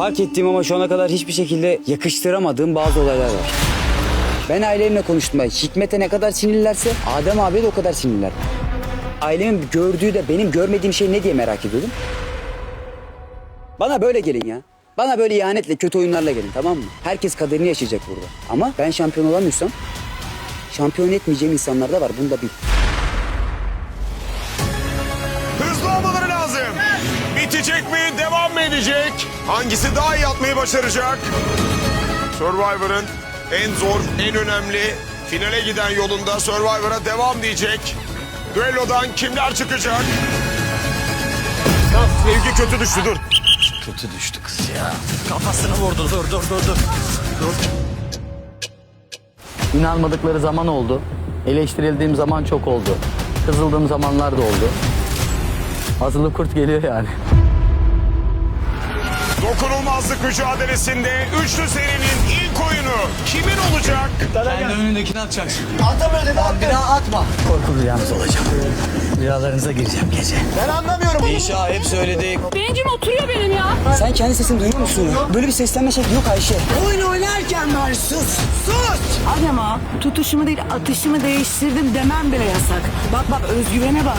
Fark ettiğim ama şu ana kadar hiçbir şekilde yakıştıramadığım bazı olaylar var. Ben ailemle konuştum. Hikmet'e ne kadar sinirlerse Adem abiye de o kadar sinirler. Ailemin gördüğü de benim görmediğim şey ne diye merak ediyordum. Bana böyle gelin ya. Bana böyle ihanetle, kötü oyunlarla gelin tamam mı? Herkes kaderini yaşayacak burada. Ama ben şampiyon olamıyorsam şampiyon etmeyeceğim insanlar da var. Bunu da bil. Hızlı olmaları lazım. Bitecek mi? Devam mı edecek? Hangisi daha iyi atmayı başaracak? Survivor'ın en zor, en önemli finale giden yolunda Survivor'a devam diyecek. Düellodan kimler çıkacak? Ya Sevgi kötü düştü dur. Kötü düştü kız ya. Kafasını vurdu. Dur dur dur dur. Dur. İnanmadıkları zaman oldu. Eleştirildiğim zaman çok oldu. Kızıldığım zamanlar da oldu. Hazırlık kurt geliyor yani. Dokunulmazlık mücadelesinde üçlü serinin ilk oyunu kimin olacak? Kendi önündekini atacaksın. Bir daha atma. Korku rüyanız olacağım. Rüyalarınıza gireceğim gece. İnşa hep söyledik. Bencim oturuyor benim ya. Sen kendi sesini duyuyor musun? Böyle bir seslenme şekli yok Ayşe. Adema tutuşumu değil atışımı değiştirdim demem bile yasak. Bak bak özgüvene bak.